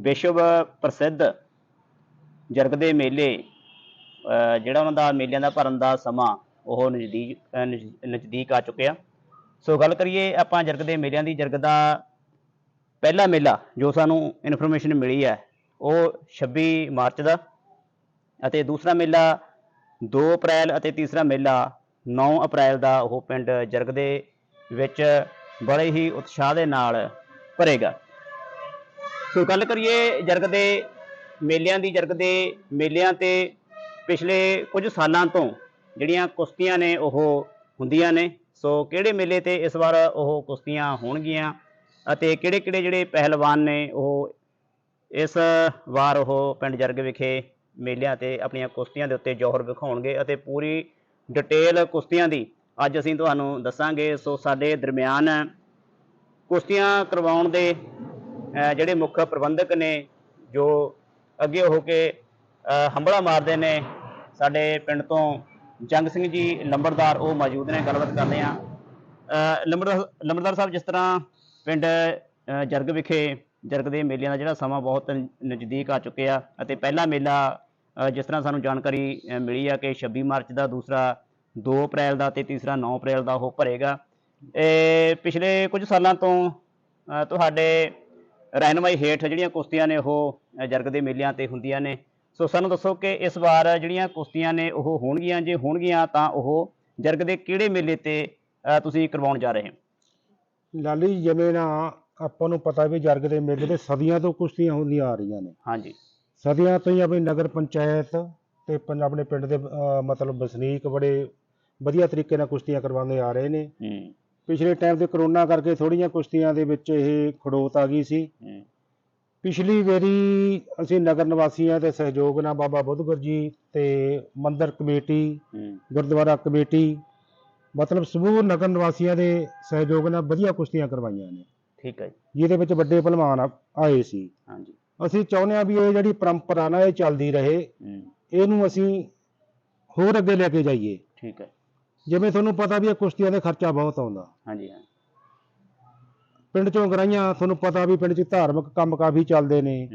ਵਿਸ਼ਵ ਪ੍ਰਸਿੱਧ ਜਰਗ ਦੇ ਮੇਲੇ ਜਿਹੜਾ ਉਹਨਾਂ ਦਾ ਮੇਲਿਆਂ ਦਾ ਭਰਨ ਦਾ ਸਮਾਂ, ਉਹ ਨਜ਼ਦੀਕ ਨਜ਼- ਨਜ਼ਦੀਕ ਆ ਚੁੱਕਿਆ। ਸੋ ਗੱਲ ਕਰੀਏ ਆਪਾਂ ਜਰਗ ਦੇ ਮੇਲਿਆਂ ਦੀ, ਜਰਗ ਦਾ ਪਹਿਲਾ ਮੇਲਾ ਜੋ ਸਾਨੂੰ ਇਨਫੋਰਮੇਸ਼ਨ ਮਿਲੀ ਹੈ, ਉਹ 26 ਮਾਰਚ ਦਾ ਅਤੇ ਦੂਸਰਾ ਮੇਲਾ 2 ਅਪ੍ਰੈਲ ਅਤੇ ਤੀਸਰਾ ਮੇਲਾ 9 ਅਪ੍ਰੈਲ ਦਾ, ਉਹ ਪਿੰਡ ਜਰਗ ਦੇ ਵਿੱਚ ਬੜੇ ਹੀ ਉਤਸ਼ਾਹ ਦੇ ਨਾਲ ਭਰੇਗਾ। ਸੋ ਗੱਲ ਕਰੀਏ ਜਰਗ ਦੇ ਮੇਲਿਆਂ ਦੀ, ਜਰਗ ਦੇ ਮੇਲਿਆਂ ਤੇ ਪਿਛਲੇ ਕੁਝ ਸਾਲਾਂ ਤੋਂ ਜਿਹੜੀਆਂ ਕੁਸ਼ਤੀਆਂ ਨੇ ਉਹ ਹੁੰਦੀਆਂ ਨੇ, ਸੋ ਕਿਹੜੇ ਮੇਲੇ ਤੇ ਇਸ ਵਾਰ ਉਹ ਕੁਸ਼ਤੀਆਂ ਹੋਣਗੀਆਂ ਅਤੇ ਕਿਹੜੇ ਕਿਹੜੇ ਜਿਹੜੇ ਪਹਿਲਵਾਨ ਨੇ ਉਹ ਇਸ ਵਾਰ ਉਹ ਪਿੰਡ ਜਰਗ ਵਿਖੇ ਮੇਲਿਆਂ ਤੇ ਆਪਣੀਆਂ ਕੁਸ਼ਤੀਆਂ ਦੇ ਉੱਤੇ ਜੋਹਰ ਵਿਖਾਉਣਗੇ ਅਤੇ ਪੂਰੀ ਡਿਟੇਲ ਕੁਸ਼ਤੀਆਂ ਦੀ ਅੱਜ ਅਸੀਂ ਤੁਹਾਨੂੰ ਦੱਸਾਂਗੇ। ਸੋ ਸਾਡੇ ਦਰਮਿਆਨ ਕੁਸ਼ਤੀਆਂ ਕਰਵਾਉਣ ਦੇ ਜਿਹੜੇ ਮੁੱਖ ਪ੍ਰਬੰਧਕ ਨੇ, ਜੋ ਅੱਗੇ ਹੋ ਕੇ, ਅਹ ਹੰਬਲਾ ਮਾਰਦੇ ਨੇ, ਸਾਡੇ ਪਿੰਡ ਤੋਂ ਜੰਗ ਸਿੰਘ ਜੀ ਲੰਬੜਦਾਰ ਉਹ ਮੌਜੂਦ ਨੇ, ਗੱਲਬਾਤ ਕਰਦੇ ਆ ਲੰਬੜਦਾਰ ਲੰਬੜਦਾਰ ਸਾਹਿਬ, ਜਿਸ ਤਰ੍ਹਾਂ ਪਿੰਡ ਜਰਗ ਵਿਖੇ, ਜਰਗ ਦੇ ਮੇਲਿਆਂ ਦਾ ਜਿਹੜਾ ਸਮਾਂ ਬਹੁਤ ਨਜ਼ਦੀਕ ਆ ਚੁੱਕਿਆ ਅਤੇ ਪਹਿਲਾ ਮੇਲਾ ਜਿਸ ਤਰ੍ਹਾਂ ਸਾਨੂੰ ਜਾਣਕਾਰੀ ਮਿਲੀ ਆ ਕਿ 26 ਮਾਰਚ ਦਾ, ਦੂਸਰਾ 2 ਅਪ੍ਰੈਲ ਦਾ ਤੇ ਤੀਸਰਾ 9 ਅਪ੍ਰੈਲ ਦਾ ਉਹ ਭਰੇਗਾ। ਇਹ ਪਿਛਲੇ ਕੁਝ ਸਾਲਾਂ ਤੋਂ ਤੁਹਾਡੇ ਰਹਿਨਮਾਈ ਹੇਠ ਜਿਹੜੀਆਂ ਕੁਸ਼ਤੀਆਂ ਨੇ ਉਹ ਜਰਗ ਦੇ ਮੇਲਿਆਂ ਤੇ ਹੁੰਦੀਆਂ ਨੇ। ਸੋ ਸਾਨੂੰ ਦੱਸੋ ਕਿ ਇਸ ਵਾਰ ਜਿਹੜੀਆਂ ਕੁਸ਼ਤੀਆਂ ਨੇ ਉਹ ਹੋਣਗੀਆਂ ਜੇ ਹੋਣਗੀਆਂ ਤਾਂ ਉਹ ਜਰਗ ਦੇ ਕਿਹੜੇ ਮੇਲੇ ਤੇ ਤੁਸੀਂ ਕਰਵਾਉਣ ਜਾ ਰਹੇ ਹੋ? ਲਾਲੀ ਜਿਵੇਂ ਨਾ ਆਪਾਂ ਨੂੰ ਪਤਾ ਵੀ ਜਰਗ ਦੇ ਮੇਲੇ ਤੇ ਸਦੀਆਂ ਤੋਂ ਕੁਸ਼ਤੀਆਂ ਹੁੰਦੀਆਂ ਆ ਰਹੀਆਂ ਨੇ। ਹਾਂਜੀ। ਸਦੀਆਂ ਤੋਂ ਹੀ ਆਪਣੀ ਨਗਰ ਪੰਚਾਇਤ ਤੇ ਪੰ- ਆਪਣੇ ਪਿੰਡ ਦੇ ਮਤਲਬ ਵਸਨੀਕ ਬੜੇ ਵਧੀਆ ਤਰੀਕੇ ਨਾਲ ਕੁਸ਼ਤੀਆਂ ਕਰਵਾਉਂਦੇ ਆ ਰਹੇ ਨੇ। ਹੂੰ। ਪਿਛਲੇ ਟਾਈਮ ਤੇ ਕਰੋਨਾ ਕਰਕੇ ਥੋੜੀਆਂ ਕੁਸ਼ਤੀਆਂ ਦੇ ਵਿੱਚ ਇਹ ਖੜੋਤ ਆ ਗਈ ਸੀ। ਪਿਛਲੀ ਵਾਰੀ ਅਸੀਂ ਨਗਰ ਨਿਵਾਸੀਆਂ ਦੇ ਸਹਿਯੋਗ ਨਾਲ ਬਾਬਾ ਬੁੱਧਗੁਰ ਜੀ ਤੇ ਮੰਦਿਰ ਕਮੇਟੀ ਗੁਰਦੁਆਰਾ ਕਮੇਟੀ ਮਤਲਬ ਸਮੂਹ ਨਗਰ ਨਿਵਾਸੀਆਂ ਦੇ ਸਹਿਯੋਗ ਨਾਲ ਵਧੀਆ ਕੁਸ਼ਤੀਆਂ ਕਰਵਾਈਆਂ ਨੇ। ਠੀਕ ਹੈ ਜੀ। ਜਿਹਦੇ ਵਿੱਚ ਵੱਡੇ ਪਹਿਲਵਾਨ ਆ- ਆਏ ਸੀ। ਹਾਂਜੀ। ਅਸੀਂ ਚਾਹੁੰਦੇ ਹਾਂ ਵੀ ਇਹ ਜਿਹੜੀ ਪਰੰਪਰਾ ਨਾ ਇਹ ਚੱਲਦੀ ਰਹੇ। ਇਹਨੂੰ ਅਸੀਂ ਹੋਰ ਅੱਗੇ ਲੈ ਕੇ ਜਾਈਏ। ਠੀਕ ਹੈ। ਜਿਵੇਂ ਤੁਹਾਨੂੰ ਪਤਾ ਵੀ ਇਹ ਕੁਸ਼ਤੀਆਂ ਦੇ ਖਰਚਾ ਬਹੁਤ ਆਉਂਦਾ। ਹਾਂਜੀ ਹਾਂ। ਪਿੰਡ ਚੋਂ ਗਰਾਈਆਂ ਤੁਹਾਨੂੰ ਪਤਾ ਵੀ ਪਿੰਡ 'ਚ ਧਾਰਮਿਕ ਕੰਮ ਕਾਫੀ ਚੱਲਦੇ ਨੇ।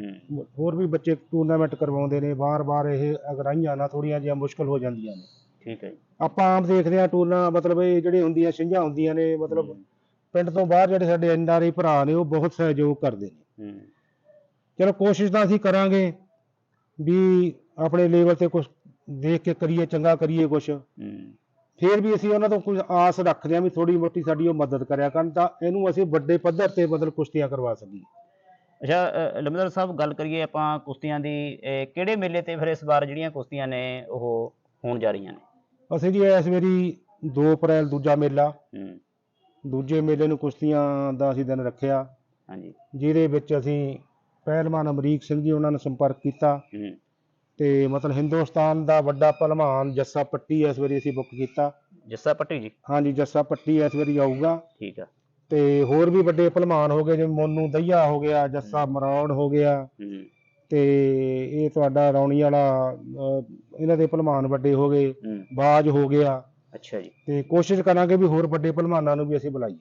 ਹੋਰ ਵੀ ਬੱਚੇ ਟੂਰਨਾਮੈਂਟ ਕਰਵਾਉਂਦੇ ਨੇ ਵਾਰ-ਵਾਰ ਇਹ ਅਗਰਾਈਆਂ ਨਾਲ ਥੋੜੀਆਂ ਜਿਹੀਆਂ ਮੁਸ਼ਕਲ ਹੋ ਜਾਂਦੀਆਂ ਨੇ। ਠੀਕ ਹੈ ਆਪਾਂ ਆਮ ਦੇਖਦੇ ਹਾਂ ਟੂਰਨਾ ਮਤਲਬ ਇਹ ਜਿਹੜੇ ਹੁੰਦੀਆਂ ਛਿੰਝਾਂ ਹੁੰਦੀਆਂ ਨੇ ਮਤਲਬ ਪਿੰਡ ਤੋਂ ਬਾਹਰ ਜਿਹੜੇ ਸਾਡੇ ਐਨਆਰਆਈ ਭਰਾ ਨੇ ਉਹ ਬਹੁਤ ਸਹਿਯੋਗ ਕਰਦੇ ਨੇ। ਚਲੋ ਕੋਸ਼ਿਸ਼ ਤਾਂ ਅਸੀਂ ਕਰਾਂਗੇ ਵੀ ਆਪਣੇ ਲੈਵਲ ਤੇ ਕੁਝ ਦੇਖ ਕੇ ਕਰੀਏ ਚੰਗਾ ਕਰੀਏ ਕੁਝ ਹੂੰ। ਫਿਰ ਵੀ ਅਸੀਂ ਉਹਨਾਂ ਤੋਂ ਕੁਝ ਆਸ ਰੱਖਦੇ ਹਾਂ ਵੀ ਥੋੜੀ ਮੋਟੀ ਸਾਡੀ ਉਹ ਮਦਦ ਕਰਿਆ ਕਰਨ ਤਾਂ ਇਹਨੂੰ ਅਸੀਂ ਵੱਡੇ ਪੱਧਰ ਤੇ ਮਤਲਬ ਕੁਸ਼ਤੀਆਂ ਕਰਵਾ ਸਕੀਏ। ਅੱਛਾ ਅ, ਲੰਬੜਦਾਰ ਸਾਹਿਬ ਗੱਲ ਕਰੀਏ ਆਪਾਂ ਕੁਸ਼ਤੀਆਂ ਦੀ ਕਿਹੜੇ ਮੇਲੇ ਤੇ ਫਿਰ ਇਸ ਵਾਰ ਜਿਹੜੀਆਂ ਕੁਸ਼ਤੀਆਂ ਨੇ ਉਹ ਹੋਣ ਜਾ ਰਹੀਆਂ ਨੇ? ਅਸੀਂ ਜੀ ਇਸ ਵਾਰੀ 2 ਅਪ੍ਰੈਲ ਦੂਜਾ ਮੇਲਾ। ਹੂੰ। ਦੂਜੇ ਮੇਲੇ ਨੂੰ ਕੁਸ਼ਤੀਆਂ ਦਾ ਅਸੀਂ ਦਿਨ ਰੱਖਿਆ। ਹਾਂਜੀ। ਜਿਹਦੇ ਵਿੱਚ ਅਸੀਂ ਪਹਿਲਵਾਨ ਅਮਰੀਕ ਸਿੰਘ ਜੀ ਉਹਨਾਂ ਨਾਲ ਸੰਪਰਕ ਕੀਤਾ। ਹੂੰ। ਤੇ ਮਤਲਬ ਹਿੰਦੁਸਤਾਨ ਦਾ ਵੱਡਾ ਪਹਿਲਵਾਨ ਜੱਸਾ ਪੱਟੀ ਇਸ ਵਾਰੀ ਅਸੀਂ ਬੁੱਕ ਕੀਤਾ। ਜੱਸਾ ਪੱਟੀ ਜੀ? ਹਾਂਜੀ ਜੱਸਾ ਪੱਟੀ ਇਸ ਵਾਰੀ ਆਊਗਾ। ਠੀਕ ਆ। ਤੇ ਹੋਰ ਵੀ ਵੱਡੇ ਪਹਿਲਵਾਨ ਹੋ ਗਏ ਜਿਵੇਂ ਮੋਨੂ ਦਈਆ ਹੋ ਗਿਆ ਜੱਸਾ ਮਰੌੜ ਹੋ ਗਿਆ। ਤੇ ਇਹ ਤੁਹਾਡਾ ਰੌਣੀ ਵਾਲਾ ਇਹਨਾਂ ਦੇ ਪਹਿਲਵਾਨ ਵੱਡੇ ਹੋ ਗਏ। ਬਾਜ ਹੋ ਗਿਆ। ਅੱਛਾ ਜੀ। ਤੇ ਕੋਸ਼ਿਸ਼ ਕਰਾਂਗੇ ਵੀ ਹੋਰ ਵੱਡੇ ਪਹਿਲਵਾਨਾਂ ਨੂੰ ਵੀ ਅਸੀਂ ਬੁਲਾਈਏ।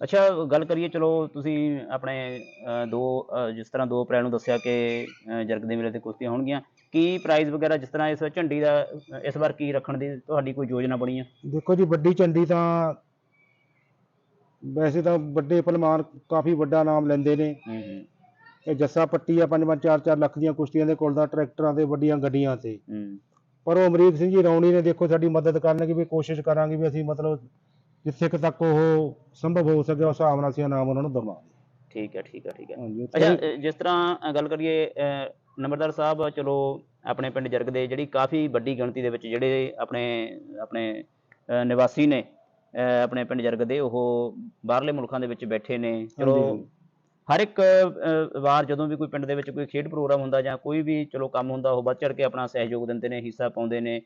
ਅੱਛਾ ਗੱਲ ਕਰੀਏ ਚਲੋ ਤੁਸੀਂ ਆਪਣੇ ਦੋ ਜਿਸ ਤਰ੍ਹਾਂ 2 ਅਪ੍ਰੈਲ ਨੂੰ ਦੱਸਿਆ ਕਿ ਜਰਗ ਦੇ ਮੇਲੇ ਤੇ ਕੁਸ਼ਤੀਆਂ ਹੋਣਗੀਆਂ। ਕੀ ਪ੍ਰਾਈਜ਼ ਵਗੈਰਾ ਜਿਸ ਤਰ੍ਹਾਂ ਇਸ ਝੰਡੀ ਦਾ ਇਸ ਵਾਰ ਕੀ ਰੱਖਣ ਦੀ ਤੁਹਾਡੀ ਕੋਈ ਯੋਜਨਾ ਬਣੀ ਆ? ਦੇਖੋ ਜੀ ਵੱਡੀ ਝੰਡੀ ਤਾਂ ਵੈਸੇ ਤਾਂ ਵੱਡੇ ਪਹਿਲਵਾਨ ਕਾਫੀ ਵੱਡਾ ਨਾਮ ਲੈਂਦੇ ਨੇ। ਇਹ ਜੱਸਾ ਪੱਟੀ ਆ 5-5 4-4 ਲੱਖ ਦੀਆਂ ਕੁਸ਼ਤੀਆਂ ਦੇ ਕੋਲ ਦਾ ਟਰੈਕਟਰਾਂ ਤੇ ਵੱਡੀਆਂ ਗੱਡੀਆਂ ਤੇ। ਹੂੰ। ਪਰ ਉਹ ਅਮਰੀਕ ਸਿੰਘ ਜੀ ਰੌਣੀ ਨੇ ਦੇਖੋ ਸਾਡੀ ਮਦਦ ਕਰਨਗੇ ਵੀ ਕੋਸ਼ਿਸ਼ ਕਰਾਂਗੇ ਵੀ ਅਸੀਂ ਮਤਲਬ ਜਿੱਥੇ ਤੱਕ ਉਹ ਸੰਭਵ ਹੋ ਸਕੇ ਉਸ ਹਿਸਾਬ ਨਾਲ ਅਸੀਂ ਇਨਾਮ ਉਹਨਾਂ ਨੂੰ ਦਵਾਂਗੇ। ਠੀਕ ਹੈ ਠੀਕ ਹੈ ਠੀਕ ਹੈ। ਅੱਛਾ ਜਿਸ ਤਰ੍ਹਾਂ ਗੱਲ ਕਰੀਏ ਨੰਬਰਦਾਰ ਸਾਹਿਬ ਚਲੋ ਆਪਣੇ ਪਿੰਡ ਜਰਗ ਦੇ ਜਿਹੜੀ ਕਾਫੀ ਵੱਡੀ ਗਿਣਤੀ ਦੇ ਵਿੱਚ ਜਿਹੜੇ ਆਪਣੇ ਆਪਣੇ ਨਿਵਾਸੀ ਨੇ ਆਪਣੇ ਪਿੰਡ ਜਰਗ ਦੇ ਉਹ ਬਾਹਰਲੇ ਮੁਲਕਾਂ ਦੇ ਵਿੱਚ ਬੈਠੇ ਨੇ। ਚਲੋ। ਹਰ ਇੱਕ ਵਾਰ ਜਦੋਂ ਵੀ ਕੋਈ ਪਿੰਡ ਦੇ ਵਿੱਚ ਕੋਈ ਖੇਡ ਪ੍ਰੋਗਰਾਮ ਹੁੰਦਾ ਜਾਂ ਕੋਈ ਵੀ ਚਲੋ ਕੰਮ ਹੁੰਦਾ ਉਹ ਵੱਧ ਚੜ ਕੇ ਆਪਣਾ ਸਹਿਯੋਗ ਦਿੰਦੇ ਨੇ ਹਿੱਸਾ ਪਾਉਂਦੇ ਨੇ।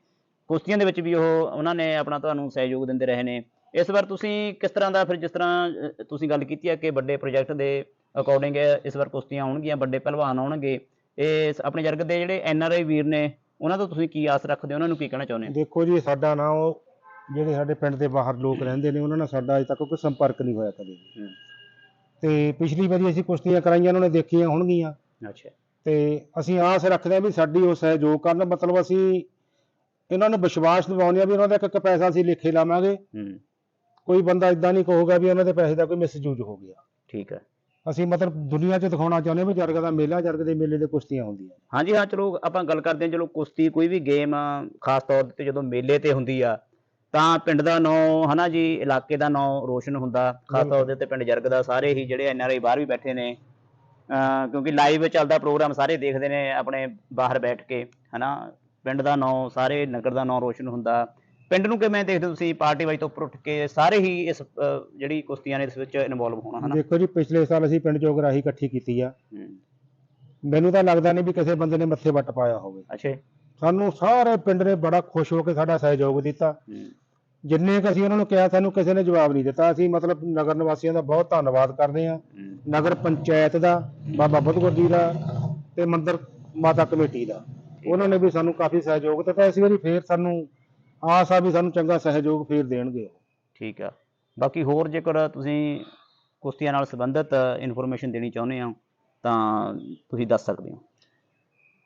ਕੁਸ਼ਤੀਆਂ ਦੇ ਵਿੱਚ ਵੀ ਉਹ ਉਹਨਾਂ ਨੇ ਆਪਣਾ ਤੁਹਾਨੂੰ ਸਹਿਯੋਗ ਦਿੰਦੇ ਰਹੇ ਨੇ। ਇਸ ਵਾਰ ਤੁਸੀਂ ਕਿਸ ਤਰ੍ਹਾਂ ਦਾ ਫਿਰ ਜਿਸ ਤਰ੍ਹਾਂ ਤੁਸੀਂ ਗੱਲ ਕੀਤੀ ਹੈ ਕਿ ਵੱਡੇ ਪ੍ਰੋਜੈਕਟ ਦੇ ਅਕੋਰਡਿੰਗ ਇਸ ਵਾਰ ਕੁਸ਼ਤੀਆਂ ਆਉਣਗੀਆਂ ਵੱਡੇ ਪਹਿਲਵਾਨ ਆਉਣਗੇ ਇਹ ਆਪਣੇ ਜਰਗ ਦੇ ਜਿਹੜੇ ਐਨ ਆਰ ਆਈ ਵੀਰ ਨੇ ਉਹਨਾਂ ਤੋਂ ਤੁਸੀਂ ਕੀ ਆਸ ਰੱਖਦੇ ਹੋ? ਉਹਨਾਂ ਨੂੰ ਕੀ ਕਹਿਣਾ ਚਾਹੁੰਦੇ ਹੋ? ਦੇਖੋ ਜੀ ਸਾਡਾ ਨਾ ਉਹ ਜਿਹੜੇ ਸਾਡੇ ਪਿੰਡ ਦੇ ਬਾਹਰ ਲੋਕ ਰਹਿੰਦੇ ਨੇ ਉਹਨਾਂ ਨਾਲ ਸਾਡਾ ਅਜੇ ਤੱਕ ਕੋਈ ਸੰਪਰਕ ਨਹੀਂ ਹੋਇਆ ਕਦੇ ਵੀ। ਤੇ ਪਿਛਲੀ ਵਾਰੀ ਅਸੀਂ ਕੁਸ਼ਤੀਆਂ ਕਰਾਈਆਂ ਉਹਨਾਂ ਨੇ ਦੇਖੀਆਂ ਹੋਣਗੀਆਂ। ਅੱਛਾ। ਤੇ ਅਸੀਂ ਆਸ ਰੱਖਦੇ ਹਾਂ ਵੀ ਸਾਡੀ ਉਹ ਸਹਿਯੋਗ ਕਰਨ ਮਤਲਬ ਅਸੀਂ ਇਹਨਾਂ ਨੂੰ ਵਿਸ਼ਵਾਸ ਦਿਵਾਉਂਦੇ ਹਾਂ ਵੀ ਉਹਨਾਂ ਦਾ ਇੱਕ ਇੱਕ ਪੈਸਾ ਅਸੀਂ ਲਿਖੇ ਲਾਵਾਂਗੇ। ਹੂੰ। ਕੋਈ ਬੰਦਾ ਇਦਾਂ ਨਹੀਂ ਕਹੂਗਾ ਵੀ ਉਹਨਾਂ ਦੇ ਪੈਸੇ ਦਾ ਕੋਈ ਮਿਸਯੂਜ਼ ਹੋ ਗਿਆ। ਠੀਕ ਹੈ। ਅਸੀਂ ਮਤਲਬ ਦੁਨੀਆ 'ਚ ਦਿਖਾਉਣਾ ਚਾਹੁੰਦੇ ਹਾਂ ਵੀ ਜਰਗ ਦਾ ਮੇਲਾ, ਜਰਗ ਦੇ ਮੇਲੇ ਦੇ ਕੁਸ਼ਤੀਆਂ ਹੁੰਦੀਆਂ ਹਾਂਜੀ, ਹਾਂ, ਚਲੋ ਆਪਾਂ ਗੱਲ ਕਰਦੇ ਹਾਂ, ਚਲੋ ਕੁਸ਼ਤੀ ਕੋਈ ਵੀ ਗੇਮ ਖਾਸ ਤੌਰ ਤੇ ਜਦੋਂ ਮੇਲੇ ਤੇ ਹੁੰਦੀ ਆ, ਤਾਂ ਪਿੰਡ ਦਾ ਨਾਂ, ਹਨਾ ਜੀ, ਇਲਾਕੇ ਦਾ ਨਾਂ ਰੋਸ਼ਨ ਹੁੰਦਾ। ਖਾਸ ਤੌਰ ਦੇ ਉੱਤੇ ਪਿੰਡ ਜਰਗ ਦਾ ਸਾਰੇ ਹੀ ਜਿਹੜੇ ਐਨਆਰਆਈ ਬਾਹਰ ਵੀ ਬੈਠੇ ਨੇ ਕਿਉਂਕਿ ਲਾਈਵ ਚੱਲਦਾ ਪ੍ਰੋਗਰਾਮ ਸਾਰੇ ਦੇਖਦੇ ਨੇ ਆਪਣੇ ਬਾਹਰ ਬੈਠ ਕੇ, ਹਨਾ। ਪਿੰਡ ਦਾ ਨਾਂ, ਸਾਰੇ ਨਗਰ ਦਾ ਨਾਂ ਰੋਸ਼ਨ ਹੁੰਦਾ। ਪਿੰਡ ਨੂੰ ਕਿਵੇਂ ਦੇਖਦੇ ਹੋ ਤੁਸੀਂ? ਪਾਰਟੀ ਵਾਈਜ਼ ਤੋਂ ਉੱਪਰ ਉੱਠ ਕੇ ਸਾਰੇ ਹੀ ਇਸ ਅਹ, ਜਿਹੜੀ ਕੁਸ਼ਤੀਆਂ ਨੇ ਇਸ ਵਿੱਚ ਇਨਵੋਲਵ ਹੋਣਾ ਹਨਾ? ਦੇਖੋ ਜੀ ਪਿਛਲੇ ਸਾਲ ਅਸੀਂ ਪਿੰਡ ਚੋਂ ਗਰਾਹੀ ਇਕੱਠੀ ਕੀਤੀ ਆ। ਹੂੰ। ਮੈਨੂੰ ਤਾਂ ਲੱਗਦਾ ਨਹੀਂ ਵੀ ਕਿਸੇ ਬੰਦੇ ਨੇ ਮੱਥੇ ਵੱਟ ਪਾਇਆ ਹੋਵੇ। ਅੱਛਾ। ਜੀ। ਸਾਨੂੰ ਸਾਰੇ ਪਿੰਡ ਨੇ ਬੜਾ ਖੁਸ਼ ਹੋ ਕੇ ਸਾਡਾ ਸਹਿਯੋਗ ਦਿੱਤਾ। ਹੂੰ। ਜਿੰਨੇ ਕੁ ਅਸੀਂ ਉਹਨਾਂ ਨੂੰ ਕਿਹਾ ਸਾਨੂੰ ਕਿਸੇ ਨੇ ਜਵਾਬ ਨਹੀਂ ਦਿੱਤਾ। ਅਸੀਂ ਮਤਲਬ ਨਗਰ ਨਿਵਾਸੀਆਂ ਦਾ ਬਹੁਤ ਧੰਨਵਾਦ ਕਰਦੇ ਹਾਂ। ਹੂੰ। ਨਗਰ ਪੰਚਾਇਤ ਦਾ ਬਾਬਾ ਬੁੱਧਗੁਰ ਜੀ ਦਾ ਤੇ ਮੰਦਿਰ ਮਾਤਾ ਕਮੇਟੀ ਦਾ। ਉਹਨਾਂ ਨੇ ਵੀ ਸਾਨੂੰ ਕਾਫੀ ਸਹਿਯੋਗ ਦਿੱਤਾ। ਇਸ ਵਾਰੀ ਫੇਰ ਸਾਨੂੰ ਆਸ ਆ ਵੀ ਸਾਨੂੰ ਚੰਗਾ ਸਹਿਯੋਗ ਫੇਰ ਦੇਣਗੇ। ਠੀਕ ਆ। ਬਾਕੀ ਹੋਰ ਜੇਕਰ ਤੁਸੀਂ ਕੁਸ਼ਤੀਆਂ ਨਾਲ ਸੰਬੰਧਿਤ ਇਨਫੋਰਮੇਸ਼ਨ ਦੇਣੀ ਚਾਹੁੰਦੇ ਹੋ ਤਾਂ ਤੁਸੀਂ ਦੱਸ ਸਕਦੇ ਹੋ।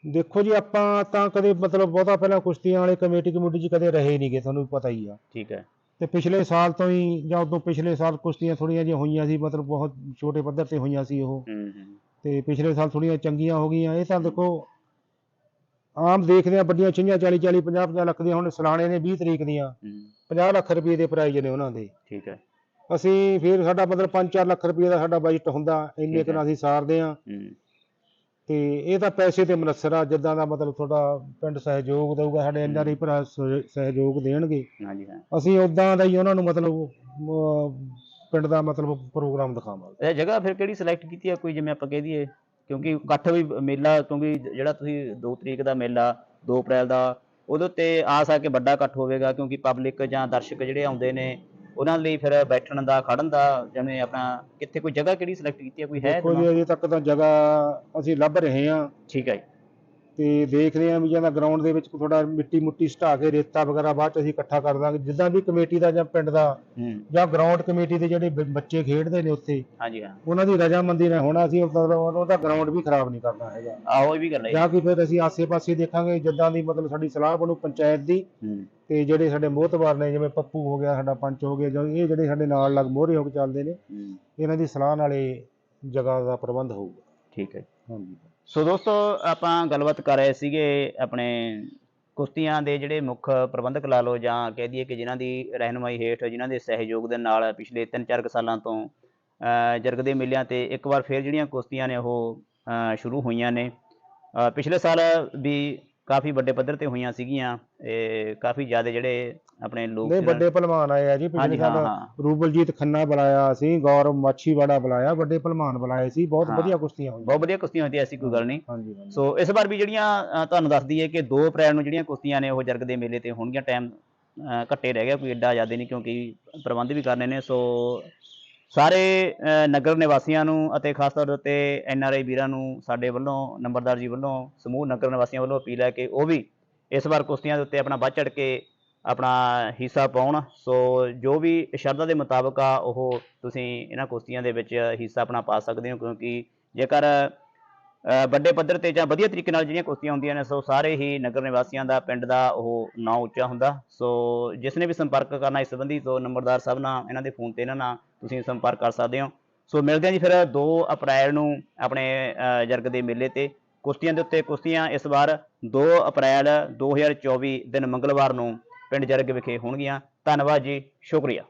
ਦੇਖੋ ਜੀ ਆਪਾਂ ਤਾਂ ਕਦੇ ਮਤਲਬ ਬਹੁਤਾ ਪਹਿਲਾਂ ਕੁਸ਼ਤੀਆਂ ਵਾਲੇ ਕਮੇਟੀ ਕਮੇਟੀ 'ਚ ਕਦੇ ਰਹੇ ਨਹੀਂਗੇ ਤੁਹਾਨੂੰ ਪਤਾ ਹੀ ਆ। ਠੀਕ ਹੈ। ਤੇ ਪਿਛਲੇ ਸਾਲ ਤੋਂ ਹੀ ਜਾਂ ਉਦੋਂ ਪਿਛਲੇ ਸਾਲ ਕੁਸ਼ਤੀਆਂ ਥੋੜੀਆਂ ਜਿਹੀਆਂ ਹੋਈਆਂ ਸੀ ਮਤਲਬ ਬਹੁਤ ਛੋਟੇ ਪੱਧਰ ਤੇ ਹੋਈਆਂ ਸੀ ਉਹ। ਹੂੰ ਹੂੰ। ਤੇ ਪਿਛਲੇ ਸਾਲ ਥੋੜੀਆਂ ਚੰਗੀਆਂ ਹੋ ਗਈਆਂ। ਇਹ ਤਾਂ ਦੇਖੋ ਆਮ ਦੇਖਦੇ ਆ ਵੱਡੀਆਂ ਛੀਆਂ 40 40 50 50 ਲੱਖ ਦੀਆਂ ਹੁਣ ਸਲਾਣੇ ਨੇ 20 ਤਰੀਕ ਦੀਆਂ। ਹੂੰ। 50 ਲੱਖ ਰੁਪਏ ਦੇ ਪ੍ਰਾਈਜ਼ ਨੇ ਉਹਨਾਂ ਦੇ। ਠੀਕ ਹੈ। ਅਸੀਂ ਫਿਰ ਸਾਡਾ ਮਤਲਬ 5-4 ਲੱਖ ਰੁਪਏ ਦਾ ਸਾਡਾ ਬਜਟ ਹੁੰਦਾ ਇੰਨੇ ਕੁ। ਨਾਲ ਅਸੀਂ ਸਾਰਦੇ ਆ ਤੇ ਇਹ ਤਾਂ ਪੈਸੇ ਤੇ ਮਨਸਰ ਆ ਜਿੱਦਾਂ ਦਾ ਮਤਲਬ ਤੁਹਾਡਾ ਪਿੰਡ ਸਹਿਯੋਗ ਦੇਊਗਾ ਸਾਡੇ ਐਨਆਰਆਈ ਭਰਾ ਸਹਿ- ਸਹਿਯੋਗ ਦੇਣਗੇ। ਹਾਂਜੀ ਹਾਂ। ਅਸੀਂ ਉਦਾਂ ਦਾ ਹੀ ਉਹਨਾਂ ਨੂੰ ਮਤਲਬ ਪਿੰਡ ਦਾ ਮਤਲਬ ਪ੍ਰੋਗਰਾਮ ਦਿਖਾਵਾਂਗੇ। ਇਹ ਜਗ੍ਹਾ ਫਿਰ ਕਿਹੜੀ ਸਿਲੈਕਟ ਕੀਤੀ ਆ? ਕੋਈ ਜਿਵੇਂ ਆਪਾਂ ਕਹਿ ਦਈਏ ਕਿਉਂਕਿ ਇਕੱਠ ਵੀ ਮੇਲਾ ਕਿਉਂਕਿ ਜਿਹੜਾ ਤੁਸੀਂ 2 ਤਰੀਕ ਦਾ ਮੇਲਾ 2 ਅਪ੍ਰੈਲ ਦਾ ਉਹਦੇ ਉੱਤੇ ਆਸ ਆ ਕਿ ਵੱਡਾ ਇਕੱਠ ਹੋਵੇਗਾ ਕਿਉਂਕਿ ਪਬਲਿਕ ਜਾਂ ਦਰਸ਼ਕ ਜਿਹੜੇ ਆਉਂਦੇ ਨੇ ਉਹਨਾਂ ਲਈ ਫਿਰ ਬੈਠਣ ਦਾ ਖੜਨ ਦਾ ਜਿਵੇਂ ਆਪਣਾ ਕਿੱਥੇ ਕੋਈ ਜਗ੍ਹਾ ਕਿਹੜੀ ਸਿਲੈਕਟ ਕੀਤੀ ਆ ਕੋਈ ਹੈ ਦਿਮਾਗ? ਅਜੇ ਤੱਕ ਤਾਂ ਜਗ੍ਹਾ ਅਸੀਂ ਲੱਭ ਰਹੇ ਹਾਂ ਠੀਕ ਹੈ ਜੀ ਤੇ ਦੇਖਦੇ ਹਾਂ ਵੀ ਜਾਂ ਗਰਾਊਂਡ ਦੇ ਵਿੱਚ ਥੋੜਾ ਮਿੱਟੀ ਮੁੱਟੀ ਸਟਾ ਕੇ ਰੇਤਾ ਵਗੈਰਾ ਬਾਅਦ ਚ ਅਸੀਂ ਇਕੱਠਾ ਕਰ ਦਾਂਗੇ। ਜਿੱਦਾਂ ਵੀ ਕਮੇਟੀ ਦਾ ਜਾਂ ਪਿੰਡ ਦਾ ਜਾਂ ਗਰਾਊਂਡ ਕਮੇਟੀ ਦੇ ਜਿਹੜੇ ਬ- ਬੱਚੇ ਖੇਡਦੇ ਨੇ ਉੱਥੇ ਹਾਂਜੀ ਹਾਂ। ਉਹਨਾਂ ਦੀ ਰਜਾਮੰਦੀ ਨਾਲ ਹੋਣਾ ਅਸੀਂ ਮਤਲਬ ਉਹਦਾ ਗਰਾਊਂਡ ਵੀ ਖਰਾਬ ਨਹੀਂ ਕਰਨਾ ਹੈਗਾ। ਆਹੋ ਇਹ ਵੀ ਗੱਲ ਹੈ। ਜੀ। ਜਾਂ ਕਿ ਫਿਰ ਅਸੀਂ ਆਸੇ-ਪਾਸੇ ਦੇਖਾਂਗੇ ਜਿੱਦਾਂ ਦੀ ਮਤਲਬ ਸਾਡੀ ਸਲਾਹ ਬਣੂ ਪੰਚਾਇਤ ਦੀ ਹੂੰ। ਤੇ ਜਿਹੜੇ ਸਾਡੇ ਮੋਹਤਬਾਰ ਨੇ ਜਿਵੇਂ ਪੱਪੂ ਹੋ ਗਿਆ ਸਾਡਾ ਪੰਚ ਹੋ ਗਿਆ ਜਾਂ ਇਹ ਜਿਹੜੇ ਸਾਡੇ ਨਾਲ ਲੱਗ ਮੋਹਰੇ ਹੋ ਕੇ ਚੱਲਦੇ ਨੇ ਹੂੰ। ਇਹਨਾਂ ਦੀ ਸਲਾਹ ਨਾਲ ਇਹ ਜਗ੍ਹਾ ਦਾ ਪ੍ਰਬੰਧ ਹੋਊਗਾ। ਠੀਕ ਹੈ ਹਾਂਜੀ। ਸੋ ਦੋਸਤੋ ਆਪਾਂ ਗੱਲਬਾਤ ਕਰ ਰਹੇ ਸੀਗੇ ਆਪਣੇ ਕੁਸ਼ਤੀਆਂ ਦੇ ਜਿਹੜੇ ਮੁੱਖ ਪ੍ਰਬੰਧਕ ਲਾ ਲਓ ਜਾਂ ਕਹਿ ਦਈਏ ਕਿ ਜਿਨ੍ਹਾਂ ਦੀ ਰਹਿਨੁਮਾਈ ਹੇਠ ਜਿਨ੍ਹਾਂ ਦੇ ਸਹਿਯੋਗ ਦੇ ਨਾਲ ਪਿਛਲੇ 3-4 ਕੁ ਸਾਲਾਂ ਤੋਂ ਅਹ, ਜਰਗ ਦੇ ਮੇਲਿਆਂ ਤੇ ਇੱਕ ਵਾਰ ਫੇਰ ਜਿਹੜੀਆਂ ਕੁਸ਼ਤੀਆਂ ਨੇ ਉਹ ਸ਼ੁਰੂ ਹੋਈਆਂ ਨੇ। ਪਿਛਲੇ ਸਾਲ ਵੀ ਕਾਫੀ ਵੱਡੇ ਪੱਧਰ ਤੇ ਹੋਈਆਂ ਸੀਗੀਆਂ। ਇਹ ਕਾਫੀ ਜ਼ਿਆਦਾ ਜਿਹੜੇ ਆਪਣੇ ਲੋਕ ਨਹੀਂ ਵੱਡੇ ਪਹਿਲਵਾਨ ਆਏ ਆ ਜੀ ਪਿਛਲੇ ਹਾਂਜੀ ਹਾਂ ਸਾਲ ਹਾਂ। ਰੂਬਲਜੀਤ ਖੰਨਾ ਬੁਲਾਇਆ ਸੀ ਗੌਰਵ ਮਾਛੀਵਾੜਾ ਬੁਲਾਇਆ ਵੱਡੇ ਪਹਿਲਵਾਨ ਬੁਲਾਏ ਸੀ ਬਹੁਤ ਹਾਂ। ਵਧੀਆ ਕੁਸ਼ਤੀਆਂ ਹੋਈਆਂ। ਬਹੁਤ ਵਧੀਆ ਕੁਸ਼ਤੀਆਂ ਹੁੰਦੀਆਂ ਐਸੀ ਕੋਈ ਗੱਲ ਨਹੀਂ। ਹਾਂਜੀ ਹਾਂਜੀ। ਸੋ ਇਸ ਵਾਰ ਵੀ ਜਿਹੜੀਆਂ ਅ, ਤੁਹਾਨੂੰ ਦੱਸ ਦਈਏ ਕਿ 2 ਅਪ੍ਰੈਲ ਨੂੰ ਜਿਹੜੀਆਂ ਕੁਸ਼ਤੀਆਂ ਨੇ ਉਹ ਜਰਗ ਦੇ ਮੇਲੇ ਤੇ ਹੋਣਗੀਆਂ ਟਾਈਮ ਘੱਟੇ ਰਹਿ ਗਿਆ ਕੋਈ ਐਡਾ ਜ਼ਿਆਦਾ ਨਹੀਂ ਕਿਉਂਕਿ ਪ੍ਰਬੰਧ ਵੀ ਕਰਨੇ ਨੇ। ਸੋ ਸਾਰੇ ਅ, ਨਗਰ ਨਿਵਾਸੀਆਂ ਨੂੰ ਅਤੇ ਖਾਸ ਤੌਰ ਤੇ ਐਨ ਆਰ ਆਈ ਵੀਰਾਂ ਨੂੰ ਸਾਡੇ ਵੱਲੋਂ ਨੰਬਰਦਾਰ ਜੀ ਵੱਲੋਂ ਸਮੂਹ ਨਗਰ ਨਿਵਾਸੀਆਂ ਵੱਲੋਂ ਅਪੀਲ ਹੈ ਕਿ ਉਹ ਵੀ ਇਸ ਵਾਰ ਕੁਸ਼ਤੀਆਂ ਦੇ ਉੱਤੇ ਆਪਣਾ ਵੱਧ ਚੜ ਕੇ ਆਪਣਾ ਹਿੱਸਾ ਪਾਉਣ। ਸੋ ਜੋ ਵੀ ਸ਼ਰਧਾ ਦੇ ਮੁਤਾਬਕ ਆ, ਉਹ ਤੁਸੀਂ ਇਹਨਾਂ ਕੁਸ਼ਤੀਆਂ ਦੇ ਵਿੱਚ ਹਿੱਸਾ ਆਪਣਾ ਪਾ ਸਕਦੇ ਹੋ, ਕਿਉਂਕਿ ਜੇਕਰ ਵੱਡੇ ਪੱਧਰ ਤੇ ਜਾਂ ਵਧੀਆ ਤਰੀਕੇ ਨਾਲ ਜਿਹੜੀਆਂ ਕੁਸ਼ਤੀਆਂ ਹੁੰਦੀਆਂ ਨੇ, ਸੋ ਸਾਰੇ ਹੀ ਨਗਰ ਨਿਵਾਸੀਆਂ ਦਾ, ਪਿੰਡ ਦਾ ਉਹ ਨਾਂ ਉੱਚਾ ਹੁੰਦਾ। ਸੋ ਜਿਸ ਨੇ ਵੀ ਸੰਪਰਕ ਕਰਨਾ ਇਸ ਸੰਬੰਧੀ ਤੋਂ ਨੰਬਰਦਾਰ ਸਾਹਿਬ ਨਾਲ ਇਹਨਾਂ ਦੇ ਫੋਨ ਤੇ ਇਹਨਾਂ ਨਾਲ ਤੁਸੀਂ ਸੰਪਰਕ ਕਰ ਸਕਦੇ ਹੋ। ਸੋ ਮਿਲਦੇ ਹਾਂ ਜੀ ਫਿਰ 2 ਅਪ੍ਰੈਲ ਨੂੰ ਆਪਣੇ ਜਰਗ ਦੇ ਮੇਲੇ ਤੇ। ਕੁਸ਼ਤੀਆਂ ਦੇ ਉੱਤੇ ਕੁਸ਼ਤੀਆਂ ਇਸ ਵਾਰ 2 ਅਪ੍ਰੈਲ 2024 ਦਿਨ ਮੰਗਲਵਾਰ ਨੂੰ ਪਿੰਡ ਜਰਗ ਵਿਖੇ ਹੋਣਗੀਆਂ। ਧੰਨਵਾਦ ਜੀ, ਸ਼ੁਕਰੀਆ।